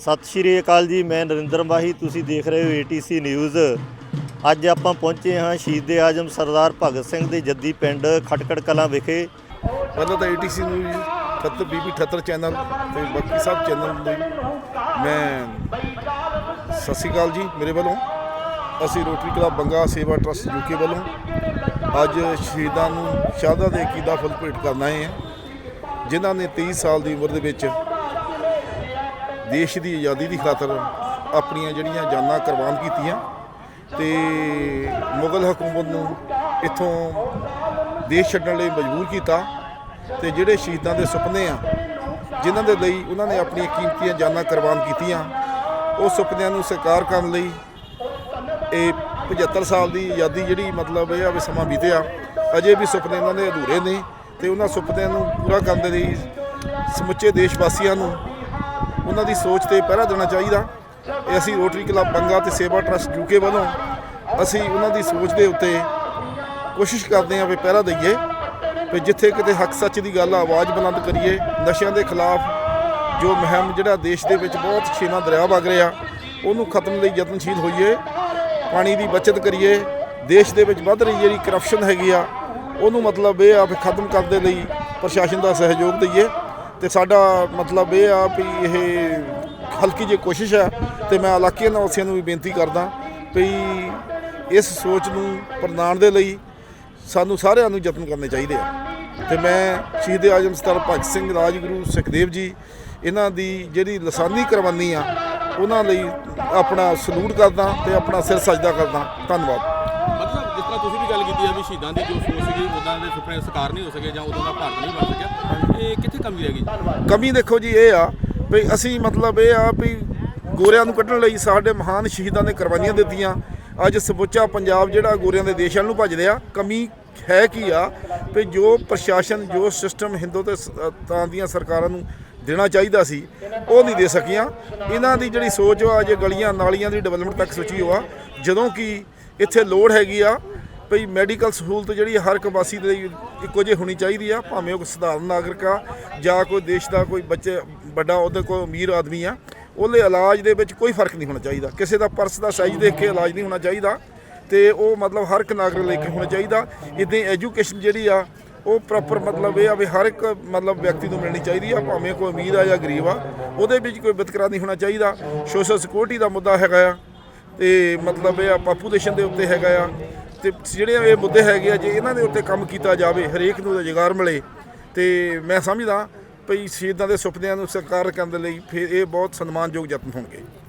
ਸਤਿ ਸ਼੍ਰੀ ਅਕਾਲ ਜੀ, ਮੈਂ ਨਰਿੰਦਰ ਮਾਹੀ, ਤੁਸੀਂ ਦੇਖ ਰਹੇ ਹੋ ਏਟੀਸੀ ਨਿਊਜ਼ ਅੱਜ ਆਪਾਂ ਪਹੁੰਚੇ ਹਾਂ ਸ਼ਹੀਦ ਆਜਮ ਸਰਦਾਰ ਭਗਤ ਸਿੰਘ ਦੇ ਜੱਦੀ ਪਿੰਡ ਖਟਕੜ ਕਲਾਂ ਵਿਖੇ। ਪਹਿਲਾਂ ਤਾਂ ਏਟੀਸੀ ਨਿਊਜ਼ 78 ਬੀਬੀ 78 ਚੈਨਲ ਤੇ ਬਾਕੀ ਸਭ ਚੈਨਲ ਲਈ ਮੈਂ ਸਤਿ ਸ਼੍ਰੀ ਅਕਾਲ ਜੀ ਮੇਰੇ ਵੱਲੋਂ। ਅਸੀਂ ਰੋਟਰੀ ਕਲੱਬ ਬੰਗਾ ਸੇਵਾ ਟਰਸਟ ਯੂਕੇ ਵੱਲੋਂ ਅੱਜ ਸ਼ਹੀਦਾਂ ਨੂੰ ਸ਼ਹਾਦਾ ਦੇ ਕੀਦਾ ਫੁੱਲ ਭੇਟ ਕਰਨ ਆਏ ਹਾਂ। ਜਿਨ੍ਹਾਂ ਨੇ 23 ਸਾਲ ਦੀ ਉਮਰ ਦੇ ਵਿੱਚ ਦੇਸ਼ ਦੀ ਆਜ਼ਾਦੀ ਦੀ ਖਾਤਰ ਆਪਣੀਆਂ ਜਿਹੜੀਆਂ ਜਾਨਾਂ ਕੁਰਬਾਨ ਕੀਤੀਆਂ ਤੇ ਮੁਗਲ ਹਕੂਮਤ ਨੂੰ ਇੱਥੋਂ ਦੇਸ਼ ਛੱਡਣ ਲਈ ਮਜਬੂਰ ਕੀਤਾ ਤੇ ਜਿਹੜੇ ਸ਼ਹੀਦਾਂ ਦੇ ਸੁਪਨੇ ਆ, ਜਿਨ੍ਹਾਂ ਦੇ ਲਈ ਉਹਨਾਂ ਨੇ ਆਪਣੀਆਂ ਕੀਮਤੀਆਂ ਜਾਨਾਂ ਕੁਰਬਾਨ ਕੀਤੀਆਂ, ਉਹ ਸੁਪਨਿਆਂ ਨੂੰ ਸਾਕਾਰ ਕਰਨ ਲਈ ਇਹ 75 ਸਾਲ ਦੀ ਆਜ਼ਾਦੀ ਜਿਹੜੀ ਮਤਲਬ ਇਹ ਆ ਵੀ ਸਮਾਂ ਬੀਤਿਆ, ਅਜੇ ਵੀ ਸੁਪਨੇ ਉਹਨਾਂ ਦੇ ਅਧੂਰੇ ਨੇ ਤੇ ਉਹਨਾਂ ਸੁਪਨਿਆਂ ਨੂੰ ਪੂਰਾ ਕਰਨ ਦੇ ਲਈ ਸਮੁੱਚੇ ਦੇਸ਼ ਵਾਸੀਆਂ ਨੂੰ ਉਹਨਾਂ ਦੀ ਸੋਚ ਤੇ ਪਹਿਰਾ ਦੇਣਾ ਚਾਹੀਦਾ। ਇਹ ਅਸੀਂ ਰੋਟਰੀ ਕਲੱਬ ਬੰਗਾ ਤੇ ਸੇਵਾ ਟਰਸਟ ਯੂਕੇ ਵੱਲੋਂ ਅਸੀਂ ਉਹਨਾਂ ਦੀ ਸੋਚ ਦੇ ਉੱਤੇ ਕੋਸ਼ਿਸ਼ ਕਰਦੇ ਹਾਂ ਵੀ ਪਹਿਰਾ ਦਈਏ। ਵੀ ਜਿੱਥੇ ਕਿਤੇ ਹੱਕ ਸੱਚ ਦੀ ਗੱਲ ਆਵਾਜ਼ ਬੁਲੰਦ ਕਰੀਏ। ਨਸ਼ਿਆਂ ਦੇ ਖਿਲਾਫ ਜੋ ਮੁਹਿੰਮ ਜਿਹੜਾ ਦੇਸ਼ ਦੇ ਵਿੱਚ ਬਹੁਤ ਛੇਵਾਂ ਦਰਿਆ ਵਗ ਰਿਹਾ, ਉਹਨੂੰ ਖਤਮ ਲਈ ਯਤਨਸ਼ੀਲ ਹੋਈਏ। ਪਾਣੀ ਦੀ ਬਚਤ ਕਰੀਏ। ਦੇਸ਼ ਦੇ ਵਿੱਚ ਵੱਧ ਰਹੀ ਜਿਹੜੀ ਕਰਪਸ਼ਨ ਹੈਗੀ ਆ, ਉਹਨੂੰ ਮਤਲਬ ਇਹ ਆ ਵੀ ਖਤਮ ਕਰਨ ਦੇ ਲਈ ਪ੍ਰਸ਼ਾਸਨ ਦਾ ਸਹਿਯੋਗ ਦਈਏ। ਤੇ ਸਾਡਾ ਮਤਲਬ ਇਹ ਆ ਵੀ ਇਹ ਹਲਕੀ ਜਿਹੀ ਕੋਸ਼ਿਸ਼ ਆ ਤੇ ਮੈਂ ਇਲਾਕੇ ਨਿਵਾਸੀਆਂ ਨੂੰ ਵੀ ਬੇਨਤੀ ਕਰਦਾ ਵੀ ਇਸ ਸੋਚ ਨੂੰ ਪ੍ਰਦਾਨ ਦੇ ਲਈ ਸਾਨੂੰ ਸਾਰਿਆਂ ਨੂੰ ਯਤਨ ਕਰਨੇ ਚਾਹੀਦੇ ਆ। ਤੇ ਮੈਂ ਸ਼ਹੀਦ ਆਜਮ ਸਤਰ ਭਗਤ ਸਿੰਘ, ਰਾਜਗੁਰੂ ਸੁਖਦੇਵ ਜੀ, ਇਹਨਾਂ ਦੀ ਜਿਹੜੀ ਲਸਾਨੀ ਕੁਰਬਾਨੀ ਆ, ਉਹਨਾਂ ਲਈ ਆਪਣਾ ਸਲੂਟ ਕਰਦਾ ਤੇ ਆਪਣਾ ਸਿਰ ਸਜਦਾ ਕਰਦਾ। ਧੰਨਵਾਦ। ਤੁਸੀਂ ਵੀ ਗੱਲ ਕੀਤੀ ਹੈ ਵੀ ਸ਼ਹੀਦਾਂ ਦੀ ਜੋ ਸੋਚ ਸੀਗੀ ਉਦਾਂ ਦੇ ਸੁਪਨੇ ਸਾਕਾਰ ਨਹੀਂ ਹੋ ਸਕੇ ਜਾਂ ਉਦੋਂ ਦਾ ਭਾਰਤ ਨਹੀਂ ਬਣ ਸਕਿਆ। ਇਹ ਕਿੱਥੇ ਕਮੀ ਰਹਿ ਗਈ? ਕਮੀ ਦੇਖੋ ਜੀ ਇਹ ਆ ਵੀ ਅਸੀਂ ਮਤਲਬ ਇਹ ਆ ਵੀ ਗੋਰਿਆਂ ਨੂੰ ਕੱਢਣ ਲਈ ਸਾਡੇ ਮਹਾਨ ਸ਼ਹੀਦਾਂ ਨੇ ਕੁਰਬਾਨੀਆਂ ਦਿੱਤੀਆਂ। ਅੱਜ ਸਮੁੱਚਾ ਪੰਜਾਬ ਜਿਹੜਾ ਗੋਰਿਆਂ ਦੇ ਦੇਸ਼ਾਂ ਨੂੰ ਭੱਜ ਰਿਹਾ, ਕਮੀ ਹੈ ਕੀ ਆ? ਵੀ ਜੋ ਪ੍ਰਸ਼ਾਸਨ, ਜੋ ਸਿਸਟਮ ਹਿੰਦੂ ਤੇ ਤਾਂ ਦੀਆਂ ਸਰਕਾਰਾਂ ਨੂੰ ਦੇਣਾ ਚਾਹੀਦਾ ਸੀ, ਉਹ ਨਹੀਂ ਦੇ ਸਕੀਆਂ। ਇਹਨਾਂ ਦੀ ਜਿਹੜੀ ਸੋਚ ਆ, ਜੇ ਗਲੀਆਂ ਨਾਲੀਆਂ ਦੀ ਡਿਵੈਲਪਮੈਂਟ ਤੱਕ ਸੋਚੀ ਹੋਆ, ਜਦੋਂ ਕਿ ਇੱਥੇ ਲੋੜ ਹੈਗੀ ਆ ਭਈ ਮੈਡੀਕਲ ਸਹੂਲਤ ਜਿਹੜੀ ਹਰ ਇੱਕ ਵਾਸੀ ਦੇ ਲਈ ਇੱਕੋ ਜਿਹੀ ਹੋਣੀ ਚਾਹੀਦੀ ਆ, ਭਾਵੇਂ ਉਹ ਸਧਾਰਨ ਨਾਗਰਿਕ ਆ ਜਾਂ ਕੋਈ ਦੇਸ਼ ਦਾ ਕੋਈ ਬੱਚੇ, ਵੱਡਾ ਉਹਦੇ ਕੋਈ ਅਮੀਰ ਆਦਮੀ ਆ, ਉਹਦੇ ਇਲਾਜ ਦੇ ਵਿੱਚ ਕੋਈ ਫ਼ਰਕ ਨਹੀਂ ਹੋਣਾ ਚਾਹੀਦਾ। ਕਿਸੇ ਦਾ ਪਰਸ ਦਾ ਸਾਈਜ਼ ਦੇਖ ਕੇ ਇਲਾਜ ਨਹੀਂ ਹੋਣਾ ਚਾਹੀਦਾ ਤੇ ਉਹ ਮਤਲਬ ਹਰ ਇੱਕ ਨਾਗਰਿਕ ਲਈ ਹੋਣਾ ਚਾਹੀਦਾ। ਇਦਾਂ ਐਜੂਕੇਸ਼ਨ ਜਿਹੜੀ ਆ, ਉਹ ਪ੍ਰੋਪਰ ਮਤਲਬ ਇਹ ਆ ਵੀ ਹਰ ਇੱਕ ਮਤਲਬ ਵਿਅਕਤੀ ਨੂੰ ਮਿਲਣੀ ਚਾਹੀਦੀ ਆ, ਭਾਵੇਂ ਕੋਈ ਅਮੀਰ ਆ ਜਾਂ ਗਰੀਬ ਆ, ਉਹਦੇ ਵਿੱਚ ਕੋਈ ਵਿਤਕਰਾ ਨਹੀਂ ਹੋਣਾ ਚਾਹੀਦਾ। ਸੋਸ਼ਲ ਸਿਕਿਉਰਿਟੀ ਦਾ ਮੁੱਦਾ ਹੈਗਾ ਆ ਤੇ ਮਤਲਬ ਇਹ ਆ ਪਾਪੂਲੇਸ਼ਨ ਦੇ ਉੱਤੇ ਹੈਗਾ ਆ। ਤੇ ਜਿਹੜੇ ਇਹ ਮੁੱਦੇ ਹੈਗੇ ਆ, ਜੇ ਇਹਨਾਂ ਦੇ ਉੱਤੇ ਕੰਮ ਕੀਤਾ ਜਾਵੇ, ਹਰੇਕ ਨੂੰ ਰੁਜ਼ਗਾਰ ਮਿਲੇ। ਤੇ ਮੈਂ ਸਮਝਦਾ ਭਈ ਸ਼ਹੀਦਾਂ ਦੇ ਸੁਪਨਿਆਂ ਨੂੰ ਸਾਕਾਰ ਕਰਨ ਦੇ ਲਈ ਫਿਰ ਇਹ ਬਹੁਤ ਸਨਮਾਨਯੋਗ ਯਤਨ ਹੋਣਗੇ।